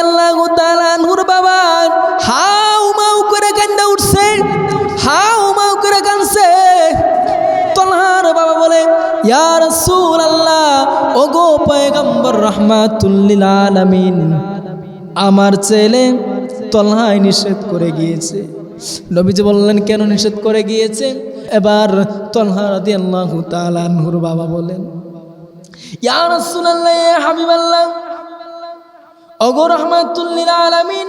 আল্লাহ বাবা করে উঠছে করে বাবা বলে আল্লাহ আমার ছেলে তলহায় নিষেধ করে গিয়েছে। নবীজি বললেন, কেন নিষেধ করে গিয়েছে? এবার তলহা রাদিয়াল্লাহু তাআলা নূর বাবা বলেন, ইয়া রাসূলুল্লাহ ইয়া হাবিবাল্লাহ ওগো রহমাতুল্লিল আলামিন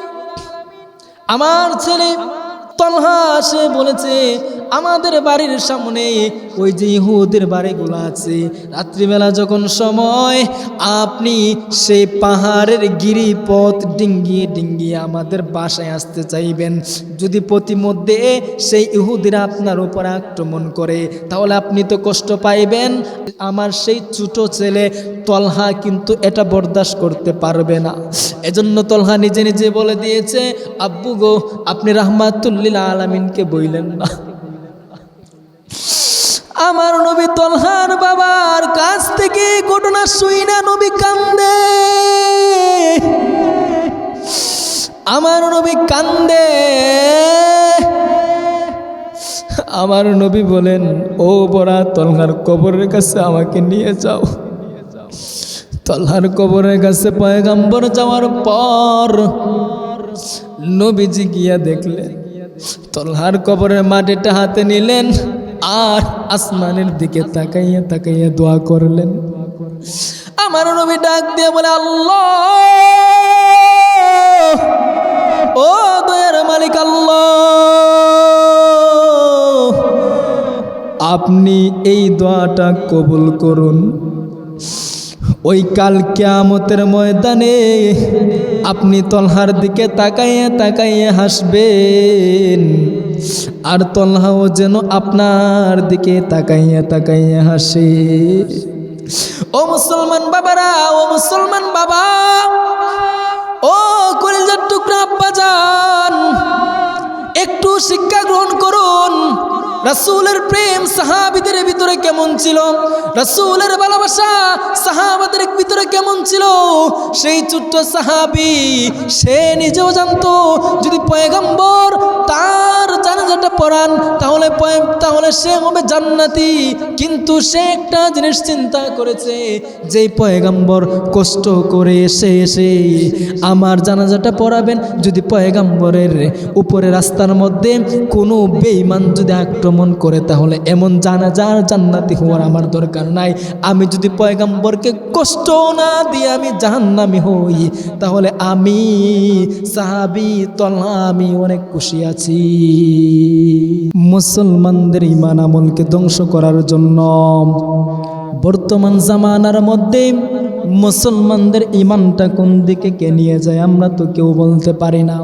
আমার ছেলে তলহা সে বলেছে আমাদের বাড়ির সামনে ওই যে ইহুদের বাড়িগুলো আছে, রাত্রিবেলা যখন সময়, আপনি সেই পাহাড়ের গিরিপথ ডিঙ্গিয়ে ডিঙ্গিয়ে আমাদের বাসায় আসতে চাইবেন। যদি প্রতিমধ্যে সেই ইহুদিরা আপনার উপর আক্রমণ করে, তাহলে আপনি তো কষ্ট পাইবেন। আমার সেই ছোট ছেলে তলহা কিন্তু এটা বরদাস্ত করতে পারবে না। এজন্য তলহা নিজে নিজে বলে দিয়েছে, আব্বু গো, আপনি রাহমাতুল্লিল আলামিনকে বইলেন না। আমার নবী তলহার বাবার কাছ থেকে ঘটনা শুই না, নবী কান্দে। আমার নবী কান্দে। আমার নবী বলেন, ও বড়া, তলহার কবরের কাছে আমাকে নিয়ে যাও। তলহার কবরের কাছে পয়গাম্বর যাওয়ার পর নবীজি গিয়া দেখলেন, তলহার কবরের মাটিটা হাতে নিলেন। আর আসমানের দিকে তাকাইয়া তাকাইয়া দোয়া করলেন। আমার নবী ডাক দিয়ে বলে, আল্লাহ! ও দয়ার মালিক, আল্লাহ! আপনি এই দোয়াটা কবুল করুন। ওই কাল কেয়ামতের ময়দানে আপনি তলহার দিকে তাকাইয়ে তাকাইয়ে হাসবেন। আর তলহাও যেন আপনার দিকে তাকাইয়ে তাকাইয়ে হাসে। ও মুসলমান বাবারা, ও মুসলমান বাবা, ও কলিজার টুকরা আব্বা যান একটু শিক্ষা গ্রহণ করুন। রাসূলের প্রেম সাহাবিদের ভিতরে কেমন ছিল? রাসূলের ভালোবাসা সাহাবাদের ভিতরে কেমন ছিল? সেই ছোট্ট সাহাবি, সে নিজেও জানতো, যদি পয়গম্বর তার জানাজাটা পড়ান, তাহলে তাহলে সে হবে জান্নাতি। কিন্তু সে একটা জিনিস চিন্তা করেছে যে পয়গম্বর কষ্ট করে এসে এসে আমার জানাজাটা পড়াবেন, যদি পয়গম্বরের উপরে রাস্তার মধ্যে কোনো বেইমান যদি আক্রমণ করে তাহলে এমন জানাজার জান্নাতি হওয়ার আমার দরকার নাই। আমি যদি পয়গাম্বরকে কষ্ট না দিয়ে আমি জাহান্নামি হই, তাহলে আমি সাহাবি তলা আমি অনেক খুশি আছি। মুসলমানদের ইমান আমলকে ধ্বংস করার জন্য বর্তমান জামানার মধ্যে মুসলমানদের ইমানটা কোন দিকে কে নিয়ে যায় আমরা তো কেউ বলতে পারি না।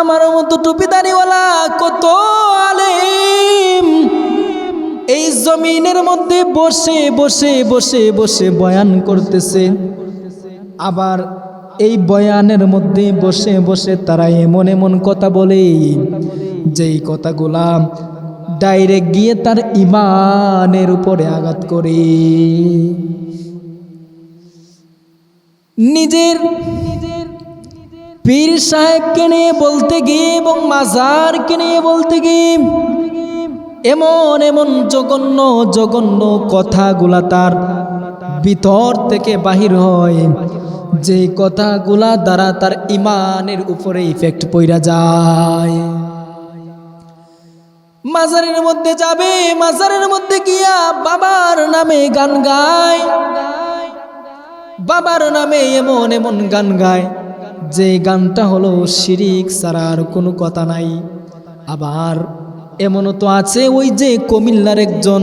আমার মতো টুপিদারিওয়ালা কত আলেম। এই জমিনের মধ্যে বসে বসে বসে বসে বয়ান করতেছে। আবার এই বয়ানের মধ্যে বসে বসে তারা এমন এমন কথা বলে। যেই কথাগুলা ডাইরেক্ট গিয়ে তার ইমানের উপরে আঘাত করে। নিজের পীর সাহেবকে নিয়ে বলতে গিয়ে এবং মাজারকে নিয়ে বলতে গিয়ে এমন এমন জঘন্য জঘন্য কথাগুলা তার ভিতর থেকে বাহির হয়। যে কথাগুলা দ্বারা তার ইমানের উপরে ইফেক্ট পইরা যায়। মাজারের মধ্যে যাবে, মাজারের মধ্যে গিয়া বাবার নামে গান গায়। বাবার নামে এমন এমন গান গায়। যে গানটা হলো শিরিক আর কোনো কথা নাই। আবার এমনও তো আছে ওই যে কুমিল্লার একজন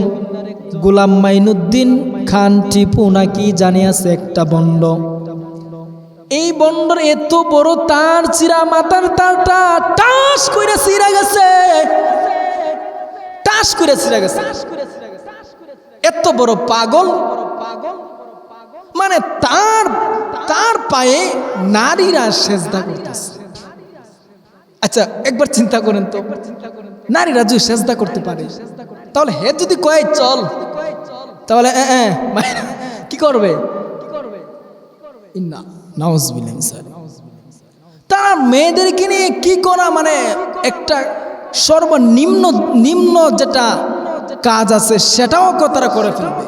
গোলাম মাইনুদ্দিন খান টিপু নাকি জানি আছে একটা বন্ড। এই বন্ডর এত বড় তার চিরা মাথার তারটা টাস করে চিরা গেছে। টাস করে গেছে। এত বড় পাগল। মানে তার তার পায়ে নারীরা সেজদা করতেছে। আচ্ছা একবার চিন্তা করেন তো। নারীরা যদি সেজদা করতে পারে, তাহলে হে যদি কয়, চল। তাহলে কি করবে? তারা মেয়েদেরকে নিয়ে কি করা? মানে একটা সর্বনিম্ন, নিম্ন যেটা কাজ আছে, সেটাও তারা করে ফেলবে।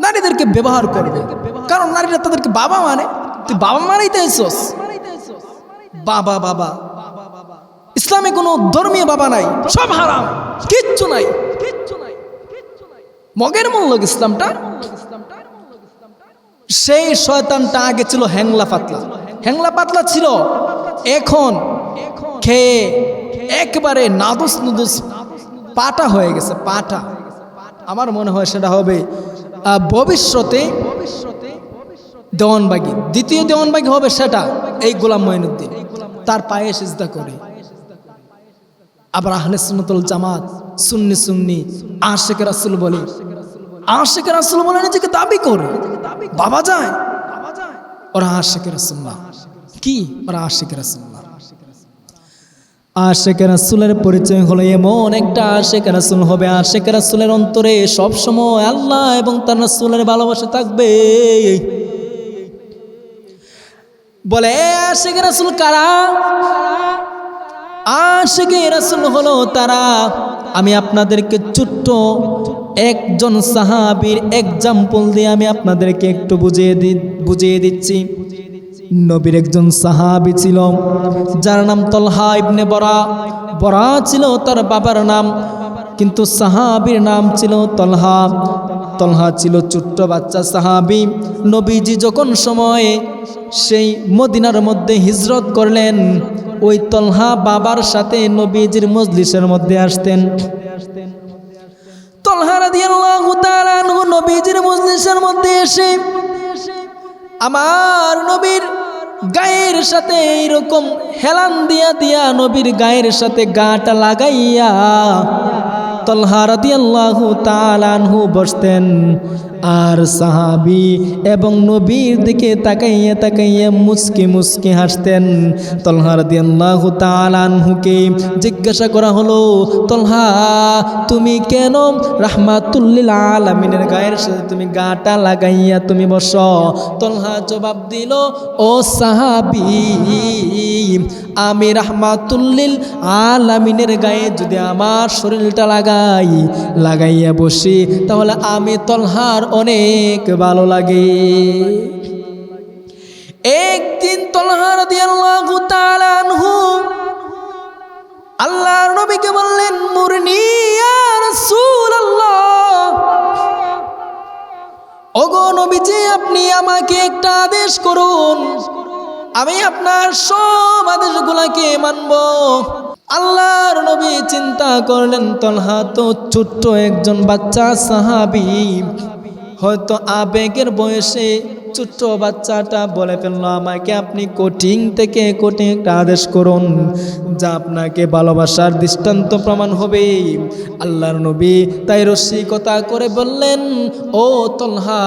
নারীদেরকে ব্যবহার করবে। কারণ নারীরা তাদেরকে বাবা মানে। তুই বাবা মানেই তো এসোস। বাবা বাবা। ইসলামে কোনো ধর্মীয় বাবা নাই, সব হারাম, কিচ্ছু নাই। মগের মূল্য ইসলামটা, সেই শয়তানটা আগে ছিল হ্যাংলা পাতলা। হ্যাংলা পাতলা ছিল, এখন খেয়ে একবারে নাদুস নুদুস পাটা হয়ে গেছে, পাটা। আমার মনে হয় সেটা হবে ভবিষ্যতে দেওয়ানবাগি। দ্বিতীয় দেওয়ানবাগি হবে সেটা এই গোলাম মঈনুদ্দিন। তার পায়ে সিজদা করে। আবার আহলে সুন্নতুল জামাত, সুন্নি সুন্নি আশেখ রাসুল বলে। আশেখ রাসুল বলে নিজেকে দাবি করে। বাবা যায়। ওরা আশেখ রাসুল না। কি? ওরা আশেখ রাসুল না। আশেখ রাসুলের পরিচয় হলো এমন একটা আশেখ রাসুল হবে। আশেখ রাসুলের অন্তরে সব সময় আল্লাহ এবং তার রাসুলের ভালোবাসা থাকবে। বলে, "এ আশেখ রাসুল কারা? আশেকে রাসুল হলো তারা। আমি আপনাদেরকে ছোট্ট একজন সাহাবীর এক্সাম্পল দিয়ে আমি আপনাদেরকে একটু বুঝিয়ে দি, বুঝিয়ে দিচ্ছি। নবীর একজন সাহাবি ছিল, যার নাম তলহা ইবনে বরা। বরা ছিল তার বাবার নাম, কিন্তু সাহাবীর নাম ছিল তলহা। তলহা ছিল ছোট্ট বাচ্চা সাহাবী। নবীজি যখন সময়ে সেই মদিনার মধ্যে হিজরত করলেন, ওই তলহা বাবার সাথে নবীজির মজলিসের মধ্যে আসতেন। মজলিসের মধ্যে আমার নবীর গায়ের সাথে এইরকম হেলান দিয়া দিয়া নবীর গায়ের সাথে গাটা লাগাইয়া তলহা রদিয়াল্লাহু তালানহু বসতেন। আর সাহাবি এবং নবীর দিকে তাকাইয়া তাকাইয়া মুসকে মুসকে হাসতেন। তলহা রাদিয়াল্লাহু তাআলা আনহুকে জিজ্ঞাসা করা হলো, তলহা, তুমি কেন রাহমাতুল্লিল আলামিনের গায়ের সাথে তুমি গাটা লাগাইয়া তুমি বস? তলহা জবাব দিল, ও সাহাবি, আমি রাহমাতুল্লিল আলামিনের গায়ে যদি আমার শরীরটা লাগাই, লাগাইয়া বসি, তাহলে আমি তলহার অনেক ভালো লাগে। একদিন তলহার আল্লাহর নবীকে বললেন ওগো নবীজি, আপনি আমাকে একটা আদেশ করুন। আমি আপনার সব আদেশগুলাকে মানব। আল্লাহর নবী চিন্তা করলেন, তলহা তো ছোট্ট একজন বাচ্চা সাহাবি। হয়তো আবেগের বয়সে ছোট্ট বাচ্চাটা বলে ফেলল, আমাকে আপনি কোটিং থেকে কোটিং একটা আদেশ করুন, যা আপনাকে ভালোবাসার দৃষ্টান্ত প্রমাণ হবে। আল্লাহর নবী তাই রসিকতা করে বললেন, ও তলহা,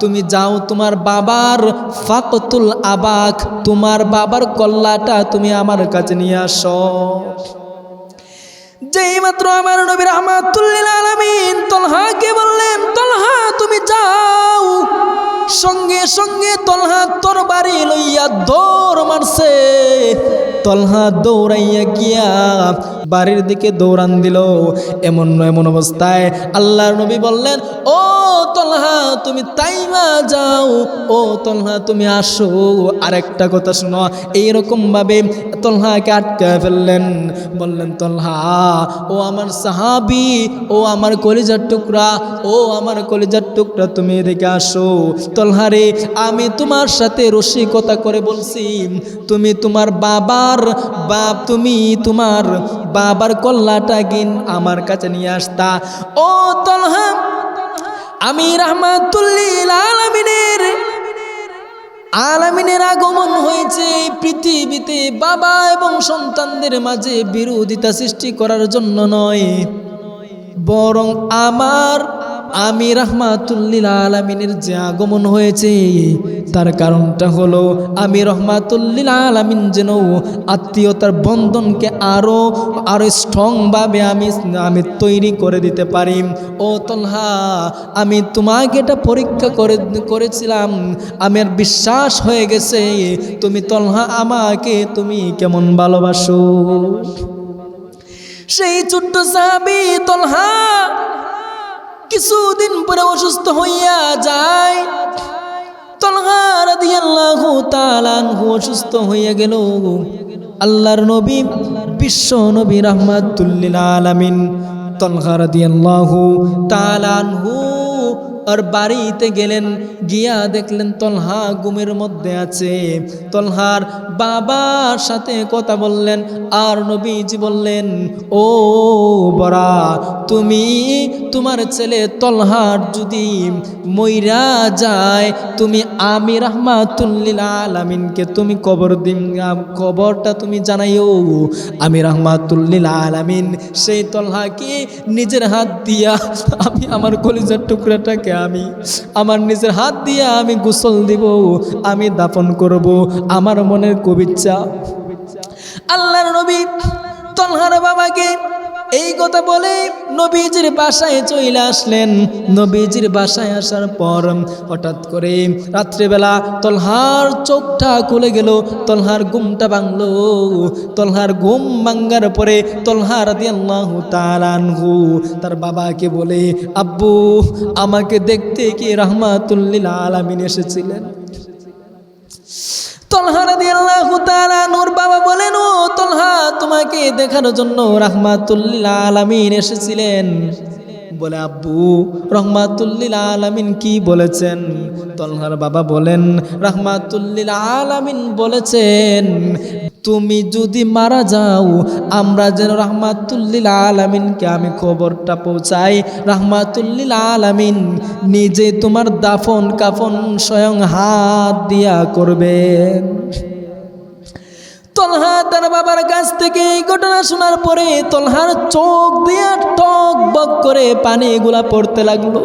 তুমি যাও তোমার বাবার ফাকতুল আবাক, তোমার বাবার কল্লাটা তুমি আমার কাছে নিয়ে আসো। যেই মাত্র আমার নবী রহমাতুল্লিল আলামিন তলহাকে বললেন, তলহা, তুমি যাও। সঙ্গে সঙ্গে তলহা তোর বাড়ি লইয়া দৌড় মারছে। তলহা দৌড়াইয়া গিয়া বাড়ির দিকে দৌড়ান দিল। এমন এমন অবস্থায় আল্লাহর নবী বললেন, ও তলহা, তুমি তাইমা যাও। ও তলহা, তুমি আসো। আরেকটা কথা শোনো। এইরকম ভাবে তলহাকে আটকা ফেললেন। বললেন, তলহা ও আমার সাহাবি, ও আমার কলিজার টুকরা, ও আমার কলিজার টুকরা তুমি এদিকে আসো। তলহারে, আমি তোমার সাথে রসিকতা করে বলছি, তুমি তোমার বাবার বাপ, তুমি তোমার বাবার কল্লাটা গিন আমার কাছে নিয়ে আসতা। ও তলহা, আমি রহমাতুল্লিল আলমিনের আলামিনের আগমন হয়েছে, এই পৃথিবীতে বাবা এবং সন্তানদের মাঝে বিরোধিতা সৃষ্টি করার জন্য নয়, বরং আমার আমি রহমাতুল্লিল আলমিনের যে আগমন হয়েছে, তার কারণটা হলো আমি রহমাতুল্লিল আলমিন যেন আত্মীয়তার বন্ধনকে আরও আরও স্ট্রংভাবে আমি আমি তৈরি করে দিতে পারি। ও তলহা, আমি তোমাকে এটা পরীক্ষা করে, করেছিলাম। আমার বিশ্বাস হয়ে গেছে, তুমি তলহা আমাকে তুমি কেমন ভালোবাসো? সেই ছোট্ট সাহাবি তলহা কিছুদিন পরে অসুস্থ হইয়া যায়। অসুস্থ হইয়া গেল। আল্লাহর নবী, বিশ্ব নবী রহমাতুল্লিল আলমিন তলহার রাদিয়াল্লাহু তালানহু আর বাড়িতে গেলেন, গিয়া দেখলেন তলহা গুমের মধ্যে আছে। তলহার বাবার সাথে কথা বললেন, আর নবীজি বললেন, ও বরা তুমি তোমার ছেলে তলহার যদি মইরা যায়, তুমি আমি রাহমাতুল্লিল আলামিনকে তুমি কবর দিন কবরটা তুমি জানাইও। আমি রাহমাতুল্লিল আলামিন, সেই তলহাকে নিজের হাত দিয়া আমি আমার কলিজার টুকরাটাকে আমি, আমার নিজের হাত দিয়ে আমি গোসল দিব, আমি দাফন করব, আমার মনের কবিচ্ছা আল্লাহর নবী তলহার বাবাকে এই কথা বলে নবীজির বাসায় চলে আসলেন। নবীজির বাসায় আসার পর হঠাৎ করে রাত্রেবেলা তলহার চোখটা খুলে গেল, তলহার ঘুমটা ভাঙলো। তলহার ঘুম ভাঙ্গার পরে তলহার আল্লাহ তালানহু তার বাবাকে বলে, আব্বু, আমাকে দেখতে কি রহমাতুল্লিল আলামিন এসেছিলেন? দিয়াল্লাহু বাবা বলেন, ও তোমাকে দেখানোর জন্য এসেছিলেন। বলে রহমাতুল্লিল বলেছেন? তলহার বাবা বলেন, রাহমাতুল্লিল আলামিন বলেছেন। তুমি যদি মারা যাও, আমরা যেন রাহমাতুল্লিল আলমিনকে আমি খবরটা পৌঁছাই। রাহমাতুল্লিল আলমিন নিজে তোমার দাফন কাফন স্বয়ং হাত দিয়া করবেন তলহা তার বাবার কাছ থেকে এই ঘটনা শোনার পরে তলহার চোখ দিয়ে টক বক করে পানি এগুলা পড়তে লাগল।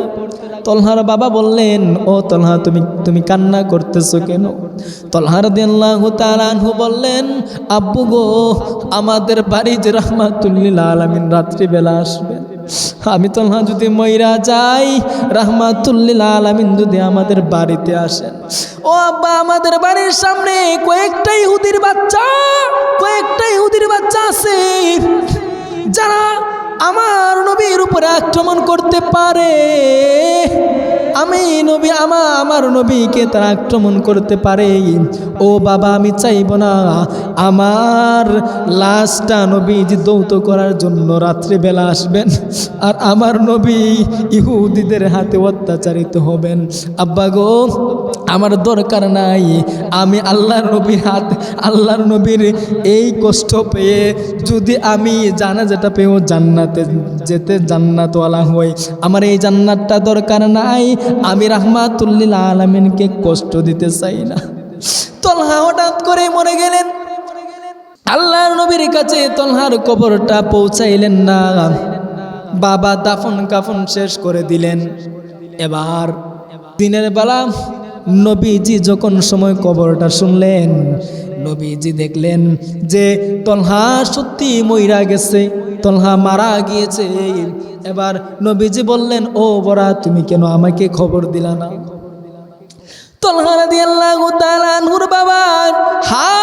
তলহার বাবা বললেন, ও তলহা, তুমি তুমি কান্না করতেছো কেন? তলহার দিল্লাহু তালানহু বললেন, আব্বু গো, আমাদের বাড়ি যে রহমাতুল্লিল আলমিন রাত্রিবেলা আসবেন আমি তো তলহা যদি ময়রা যাই, রাহমাতুল্লিল আলামিন যদি আমাদের বাড়িতে আসেন। ও আব্বা, আমাদের বাড়ির সামনে কয়েকটা ইহুদির বাচ্চা, কয়েকটা ইহুদির বাচ্চা আছে। যারা আমার নবীর উপরে আক্রমণ করতে পারে। আমি নবী, আমা, আমার নবীকে তারা আক্রমণ করতে পারে। ও বাবা, আমি চাইব না। আমার লাশটা যে দৌত করার জন্য রাত্রিবেলা আসবেন। আর আমার নবী ইহুদিদের হাতে অত্যাচারিত হবেন। আব্বা গো আমার দরকার নাই। আমি আল্লাহর নবীর হাত, আল্লাহর নবীর এই কষ্ট পেয়ে যদি আমি জানা যেটা পেয়েও জান্নাতে যেতে জান্নাতওয়ালা হই, আমার এই জান্নাতটা দরকার নাই। আমি রাহমাতুল্লিল আলমিনকে কষ্ট দিতে চাই না। তলহা হঠাৎ করে মরে গেলেন। আল্লাহর নবীর কাছে তলহার কবরটা পৌঁছাইলেন না। বাবা দাফন কাফন শেষ করে দিলেন। এবার দিনের বেলা নবীজি যখন সময় কবরটা শুনলেন, নবীজি দেখলেন যে তলহা সত্যি মইরা গেছে তলহা মারা গিয়েছে। এবার নবীজি বললেন, ও বরা তুমি কেন আমাকে খবর দিলা না? তলহা দিয়ে তাআলা বাবা হাউ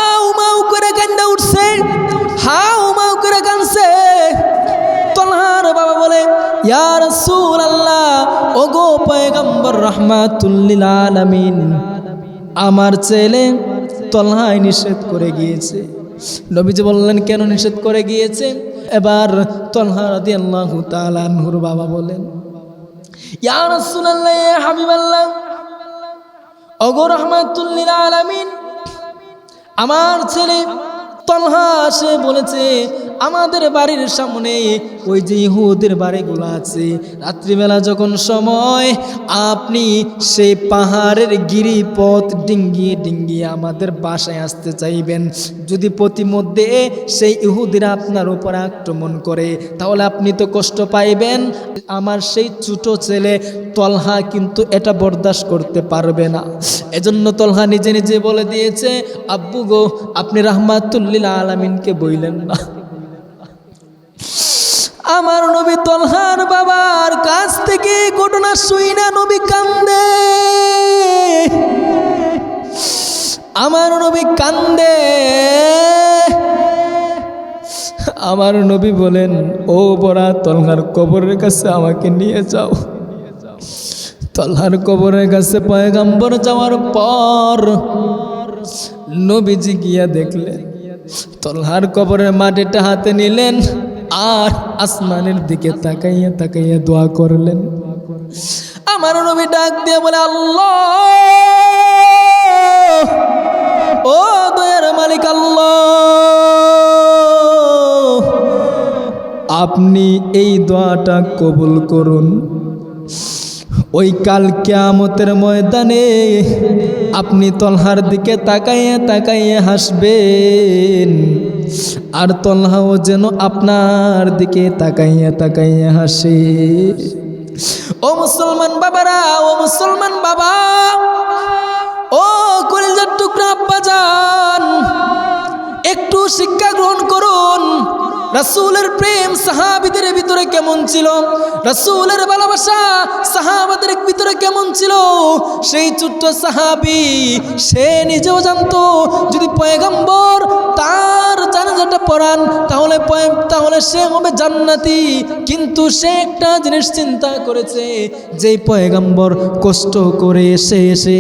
রাহমাতুল্লিল আলামিন। আমার ছেলে তলহায় নিষেধ করে গিয়েছে। নবীজি বললেন, কেন নিষেধ করে গিয়েছে? এবার তলহা রাদিয়াল্লাহু তাআলা নূর বাবা বলেন হাবিবাল্লাহ আমার ছেলে তলহা সে বলেছে আমাদের বাড়ির সামনে ওই যে ইহুদের বাড়িগুলো আছে, রাত্রিবেলা যখন সময়, আপনি সেই পাহাড়ের গিরিপথ ডিঙ্গিয়ে ডিঙ্গিয়ে আমাদের বাসায় আসতে চাইবেন। যদি প্রতিমধ্যে সেই ইহুদিরা আপনার উপর আক্রমণ করে, তাহলে আপনি তো কষ্ট পাইবেন। আমার সেই ছোট ছেলে তলহা কিন্তু এটা বরদাস্ত করতে পারবে না। এজন্য তলহা নিজে নিজে বলে দিয়েছে, আব্বু গো, আপনি রাহমাতুল্লিল আলামিনকে বইলেন না। আমার নবী তলহার বাবার কাছ থেকে ঘটনা শুই না নবী কান্দে। আমার নবী কান্দে। আমার নবী বলেন, ও বড়া, তলহার কবরের কাছে আমাকে নিয়ে যাও। তলহার কবরের কাছে পয়গাম্বর যাওয়ার পর নবীজি গিয়া দেখলেন, তলহার কবরের মাটিটা হাতে নিলেন। আর আসমানের দিকে তাকাইয়া তাকাইয়া দোয়া করলেন। আমার নবী ডাক দিয়ে বলে, আল্লাহ! ও দয়ার মালিক, আল্লাহ! আপনি এই দোয়াটা কবুল করুন। ওই কাল কেয়ামতের ময়দানে আপনি তলহার দিকে তাকাইয়ে তাকাইয়ে হাসবেন। আর তলহাও যেন আপনার দিকে তাকাইয়ে তাকাইয়ে হাসে। ও মুসলমান বাবারা, ও মুসলমান বাবা, ও কলিজার টুকরা আব্বা যান একটু শিক্ষা গ্রহণ করুন। রাসূলের প্রেম সাহাবিদের ভিতরে কেমন ছিল? রাসুলের ভালোবাসা সাহাবাদের ভিতরে কেমন ছিল? সেই ছোট্ট সাহাবি, সে নিজেও জানতো, যদি পয়গম্বর তার জানাজাটা পড়ান তাহলে তাহলে সে হবে জান্নাতি। কিন্তু সে একটা জিনিস চিন্তা করেছে যে পয়গাম্বর কষ্ট করে এসে এসে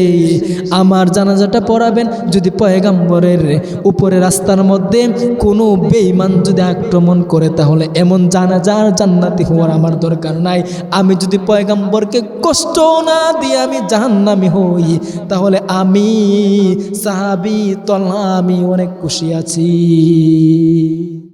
আমার জানাজাটা পড়াবেন। যদি পয়গাম্বরের উপরে রাস্তার মধ্যে কোনো বেইমান যদি আক্রমণ করে, তাহলে এমন জানাজার জান্নাতি হওয়ার আমার দরকার নাই। আমি যদি পয়গাম্বরকে কষ্ট না দিয়ে আমি জাহান্নামি হই, তাহলে আমি সাহাবি তলা আমি অনেক খুশি আছি। い。